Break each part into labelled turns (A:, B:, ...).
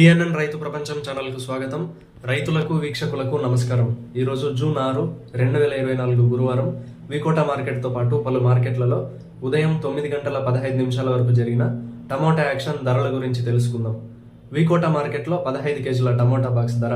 A: PNN రైతు ప్రపంచం ఛానల్కు స్వాగతం. రైతులకు వీక్షకులకు నమస్కారం. ఈరోజు జూన్ ఆరు రెండు వేల ఇరవై నాలుగు గురువారం వికోట మార్కెట్తో పాటు పలు మార్కెట్లలో ఉదయం తొమ్మిది గంటల పదహైదు నిమిషాల వరకు జరిగిన టమోటా యాక్షన్ ధరల గురించి తెలుసుకుందాం. వికోట మార్కెట్లో పదహైదు కేజీల టమోటా బాక్స్ ధర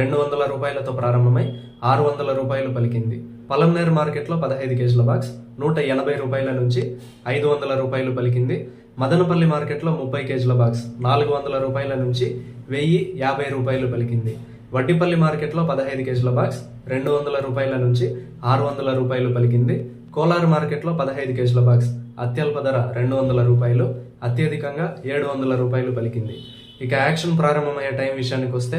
A: రెండు వందల రూపాయలతో ప్రారంభమై ఆరు వందల రూపాయలు పలికింది. పలంనేర్ మార్కెట్లో పదహైదు కేజీల బాక్స్ నూట ఎనభై రూపాయల నుంచి ఐదు వందల రూపాయలు పలికింది. మదనపల్లి మార్కెట్లో ముప్పై కేజీల బాక్స్ నాలుగు వందల రూపాయల నుంచి వెయ్యి యాభై రూపాయలు పలికింది. వడ్డిపల్లి మార్కెట్లో పదహైదు కేజీల బాక్స్ రెండు వందల రూపాయల నుంచి ఆరు వందల రూపాయలు పలికింది. కోలార్ మార్కెట్లో పదహైదు కేజీల బాక్స్ అత్యల్ప ధర రెండు వందల రూపాయలు అత్యధికంగా ఏడు వందల రూపాయలు పలికింది. ఇక యాక్షన్ ప్రారంభమయ్యే టైం విషయానికి వస్తే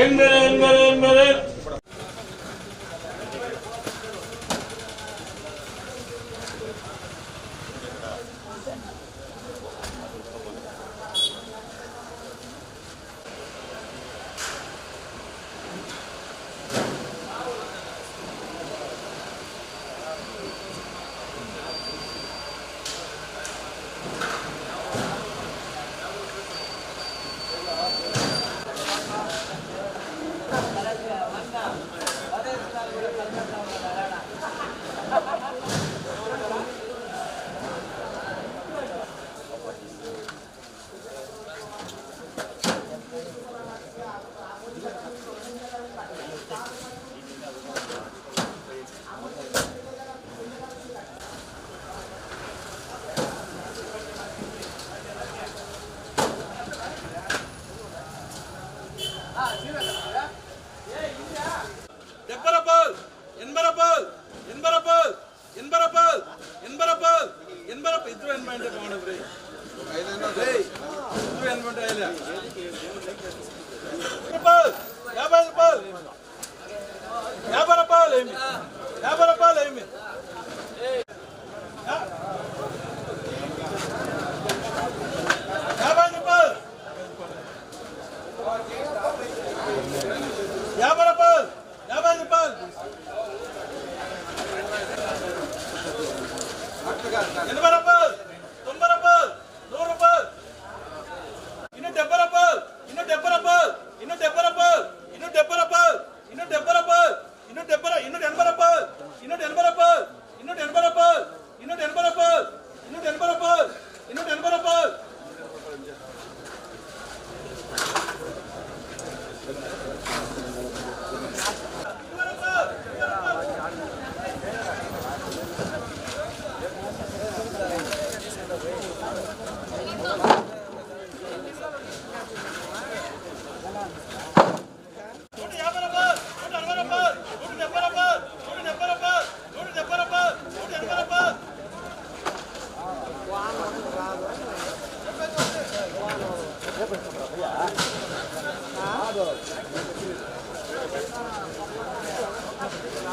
B: என்பது என்பது என்பரப்பல் என்பரப்பல் என்பரப்பல் என்பரப்பல் என்பரப்ப ಇದ್ರು ಏನ್ ಮಾಡ್ತಾರೆ ಮಾಡಬ್ರಿ ಇದ್ರು ಏನ್ ಮಾಡ್ತಾರೆ ಇಲ್ಲ ರೂಪಾಯಿ ಯಾಭೈ ರೂಪಾಯಿ ಯಾಭೈ ರೂಪಾಯಿ ಏಮಿ ಯಾಭೈ ರೂಪಾಯಿ ಏಮಿ ఎందుకు